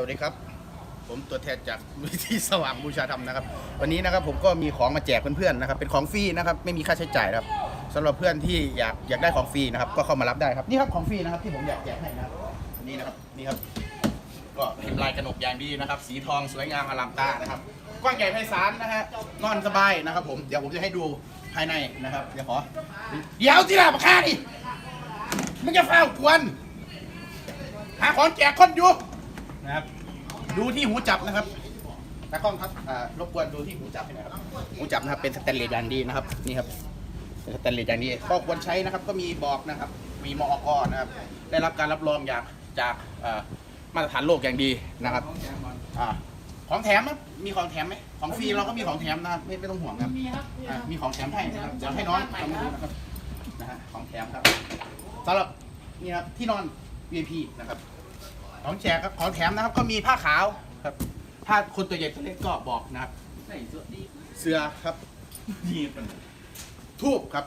สวัสดีครับ ผมตัวแทนจากมูลที่สว่างบูชาธรรมนะครับ วันนี้นะครับผมก็มีของมาแจกเพื่อนๆนะครับ เป็นของฟรีนะครับ ไม่มีค่าใช้จ่ายนะครับสำหรับเพื่อนที่อยากอยากได้ของฟรีนะครับ ก็เข้ามารับได้ครับ นี่ครับของฟรีนะครับที่ผมอยากแจกให้นะครับนี่นะครับ นี่ครับ ก็เป็นลายกระหนกอย่างดีนะครับ สีทองสวยงามอลามตานะครับ กว้างใหญ่ไพศาลนะฮะ นอนสบายนะครับ ผม เดี๋ยวผมจะให้ดูภายในนะครับ เดี๋ยวขอ เดี๋ยวที่หลับค่าดิมึงจะเฝ้ากวน หาของแจกคนอยู่ นะครับ ดูที่หูจับนะครับตากล้องครับอ่ารบกวนดูที่หูจับให้หน่อยครับหูจับนะครับเป็นสแตนเลสอย่างดีนะครับนี่ครับเป็นสแตนเลสอย่างดีข้อควรใช้นะครับก็มีบอกนะครับมีมอกนะครับได้รับการรับรองจากจากอ่ามาตรฐานโลกอย่างดีนะครับอ่าของแถมครับมีของแถมไหมของฟรีเราก็มีของแถมนะครับไม่ไม่ต้องห่วงนะครับมีครับอ่ามีของแถมให้นะครับเดี๋ยวให้น้องทำมาดูนะครับนะฮะของแถมครับสำหรับนี่ครับที่นอน VIP นะครับ ของแจกครับของแถมนะครับก็มีผ้าขาวครับ ถ้าคนตัวใหญ่ตัวเล็กก็บอกนะครับ ใส่สวดดีเสื้อครับดีเป็นทูบครับ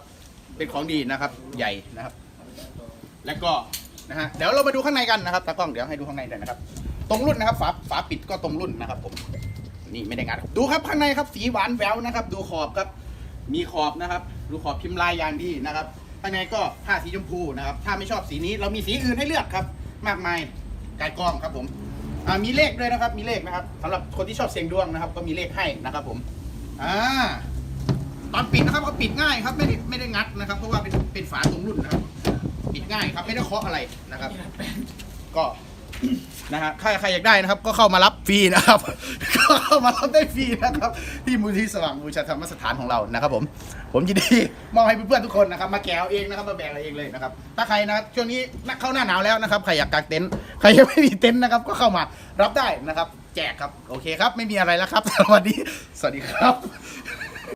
เป็นของดีนะครับ ใหญ่นะครับ แล้วก็นะฮะเดี๋ยวเรามาดูข้างในกันนะครับตากล้องเดี๋ยวให้ดูข้างในหน่อยนะครับ ตรงรุ่นนะครับ ฝาฝาปิดก็ตรงรุ่นนะครับ ผม นี่ไม่ได้งัดดูครับข้างในครับ สีหวานแหววนะครับ ดูขอบครับ มีขอบนะครับ ดูขอบพิมพ์ลายอย่างดีนะครับข้างในก็ผ้าสีชมพูนะครับ ถ้าไม่ชอบสีนี้เรามีสีอื่นให้เลือกครับ มากมาย กายกล้องครับผมอ่ามีเลขด้วยนะครับ มีเลขนะครับสำหรับคนที่ชอบเสี่ยงดวงนะครับ ก็มีเลขให้นะครับผมอ่าตอนปิดนะครับก็ปิดง่ายครับไม่ได้ไม่ได้งัดนะครับ เพราะว่าเป็นเป็นฝาตรงรุ่นนะครับ ปิดง่ายครับไม่ได้เคาะอะไรนะครับ ก็นะฮะใครใครอยากได้นะครับ ก็เข้ามารับฟรีนะครับ ก็มารับได้ฟรีนะครับที่มูลที่สว่างบูชาธรรมสถานของเรานะครับผมผมยินดีมอบให้เพื่อนๆทุกคนนะครับมาแกวเอาเองนะครับมาแบกเอาเองเลยนะครับถ้าใครนะครับช่วงนี้นักเข้าหน้าหนาวแล้วนะครับใครอยากกางเต็นท์ใครยังไม่มีเต็นท์นะครับก็เข้ามารับได้นะครับ แจกครับโอเคครับ ไม่มีอะไรแล้วครับสวัสดีสวัสดีครับ